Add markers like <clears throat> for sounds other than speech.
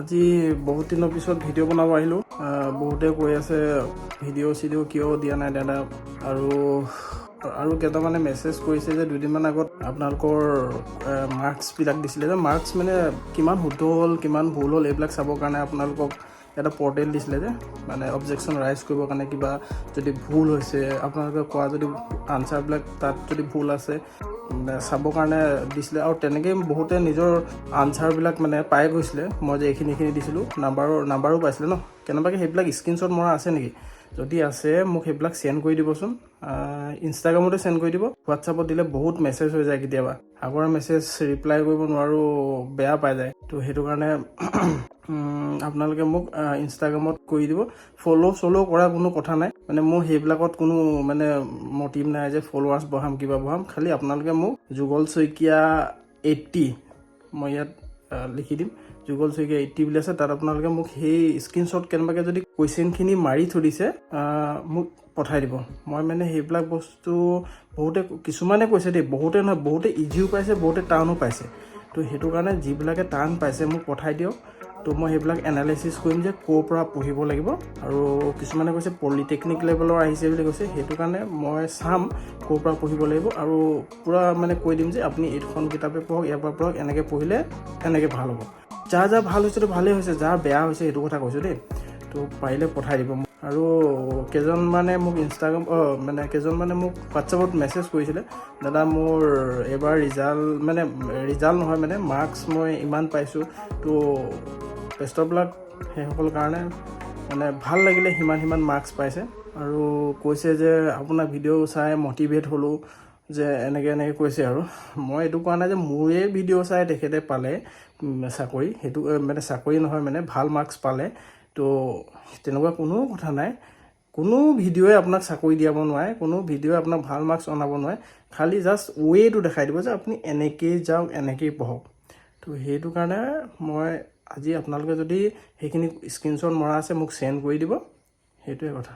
আজি বহুত দিনৰ পিছত ভিডিঅ' বনাব আহিলোঁ। বহুতে কৈ আছে ভিডিঅ' চিডিঅ' কিয় দিয়া নাই দাদা? আৰু আৰু কেইটামানে মেছেজ কৰিছে যে দুদিনমান আগত আপোনালোকৰ মাৰ্কছবিলাক দিছিলে। যে মাৰ্কছ মানে কিমান শুদ্ধ হ'ল কিমান ভুল হ'ল এইবিলাক চাবৰ কাৰণে আপোনালোকক এটা পৰ্টেল দিছিলে যে মানে অবজেকশ্যন ৰাইজ কৰিবৰ কাৰণে কিবা যদি ভুল হৈছে, আপোনালোকে কোৱা যদি আনচাৰবিলাক তাত যদি ভুল আছে চাবৰ কাৰণে দিছিলে। আৰু তেনেকেই বহুতে নিজৰ আনচাৰবিলাক মানে পাই গৈছিলে। মই যে এইখিনি এইখিনি দিছিলোঁ নাম্বাৰো নাম্বাৰো পাইছিলে ন? কেনেবাকৈ সেইবিলাক স্ক্ৰীনশ্বট মৰা আছে নেকি? যদি আছে মোক সেইবিলাক চেণ্ড কৰি দিবচোন। ইনষ্টাগ্ৰামতে চেণ্ড কৰি দিব। হোৱাটছআপত দিলে বহুত মেছেজ হৈ যায় কেতিয়াবা। আগৰ মেছেজ ৰিপ্লাই কৰিব নোৱাৰোঁ বেয়া পাই যায়। তো সেইটো কাৰণে <clears throat> আপোনালোকে মোক ইনষ্টাগ্ৰামত কৰি দিব। ফ'ল' চ'ল' কৰা কোনো কথা নাই। মানে মোৰ সেইবিলাকত কোনো মানে মটিভ নাই যে ফ'ল'ৱাৰ্ছ বঢ়াম কিবা বঢ়াম। খালি আপোনালোকে মোক যুগল শইকীয়া এইট্টি মই ইয়াত লিখি দিম। যুগল শইকীয়া এইট্টি বুলি আছে তাত আপোনালোকে মোক সেই স্ক্ৰীনশ্বট কেনেবাকৈ যদি কুৱেশ্যনখিনি মাৰি থৈ দিছে মোক পঠাই দিব। মই মানে সেইবিলাক বস্তু বহুতে কিছুমানে কৈছে দেই বহুতে নহয় বহুতে ইজিও পাইছে বহুতে টানো পাইছে। তো সেইটো কাৰণে যিবিলাকে টান পাইছে মোক পঠাই দিয়ক। তো মই সেইবিলাক এনালাইচিছ কৰিম যে ক'ৰ পৰা পঢ়িব লাগিব। আৰু কিছুমানে কৈছে পলিটেকনিক লেভেলৰ আহিছে বুলি কৈছে সেইটো কাৰণে মই চাম ক'ৰ পৰা পঢ়িব লাগিব। আৰু পূৰা মানে কৈ দিম যে আপুনি এইখন কিতাপে পঢ়ক ইয়াৰ পৰা পঢ়ক এনেকৈ পঢ়িলে এনেকৈ ভাল হ'ব। যাৰ যাৰ ভাল হৈছেতো ভালেই হৈছে যাৰ বেয়া হৈছে সেইটো কথা কৈছোঁ দেই। তো পাৰিলে পঠাই দিব। আৰু কেইজনমানে মোক ইনষ্টাগ্ৰাম অঁ মানে কেইজনমানে মোক হোৱাটছআপত মেছেজ কৰিছিলে দাদা মোৰ এইবাৰ ৰিজাল্ট মানে ৰিজাল্ট নহয় মানে মাৰ্কছ মই ইমান পাইছোঁ তো বেষ্ট অফ লাক সেইসকল কাৰণে। মানে ভাল লাগিলে সিমান সিমান মাৰ্কছ পাইছে। আৰু কৈছে যে আপোনাৰ ভিডিঅ' চাই মটিভেট হ'লোঁ। যে এনেকৈ এনেকৈ কৈছে আৰু। মই এইটো কোৱা নাই যে মোৰে ভিডিঅ' চাই তেখেতে পালে চাকৰি। সেইটো মানে চাকৰি নহয় মানে ভালো মাৰ্কছ পালে। তো তেনেকুৱা কোনো কথা নাই। কোনো ভিডিঅ'ই আপোনাক চাকৰি দিয়াব নোৱাৰে, কোনো ভিডিঅ'ই আপোনাক ভালো মাৰ্কছ অনাব নোৱাৰে। খালি জাষ্ট ৱেটো দেখাই দিব যে আপুনি এনেকৈয়ে যাওক এনেকৈয়ে পঢ়ক। তো সেইটো কাৰণে মই আজি আপোনালোকে যদি সেইখিনি স্ক্ৰীনশ্বট মৰা আছে, মোক চেণ্ড কৰি দিব। সেইটোৱে কথা।